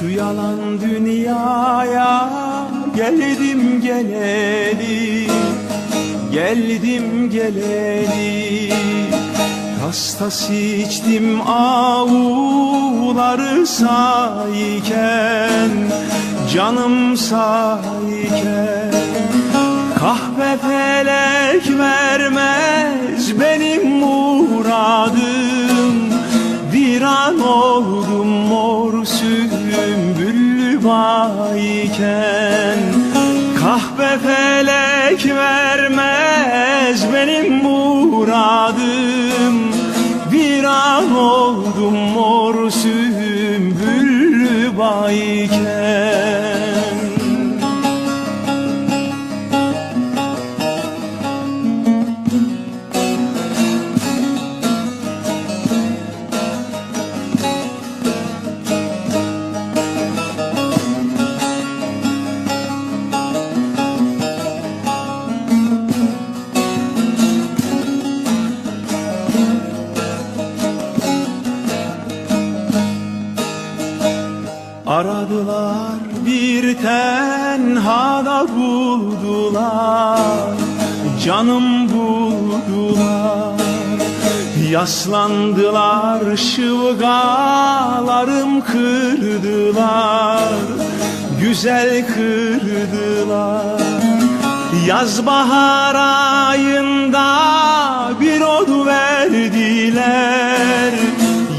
Şu yalan dünyaya. Geldim geleli Geldim geleli. Tas tas içtim avuları sayken Canım sayken. Kahve felek vermez benim bayken Kahve felek vermez benim muradım. Bir an oldum mor Aradılar bir tenhada buldular. Canım buldular. Yaslandılar şıvgalarım kırdılar. Güzel kırdılar. Yaz bahar ayında bir od verdiler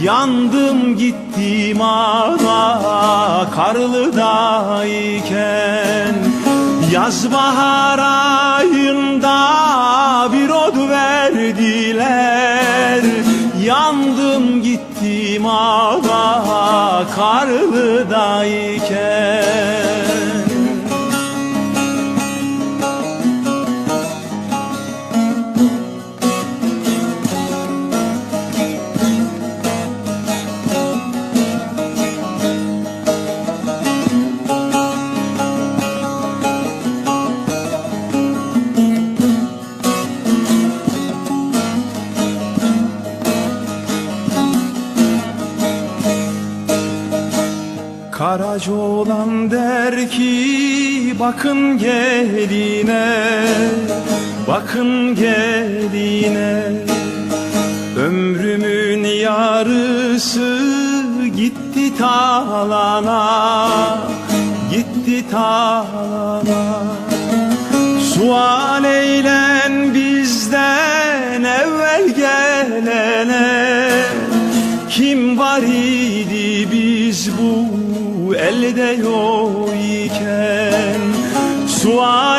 Yandım gittim ana karlıdayken Yaz bahar ayında bir od verdiler. Yandım gittim ana karlıdayken Karaca olan der ki bakın geline Bakın geline. Ömrümün yarısı gitti talana Gitti talana. Sual eylen bizden evvel gelene. Kim var idi biz bu elde yok iken Sual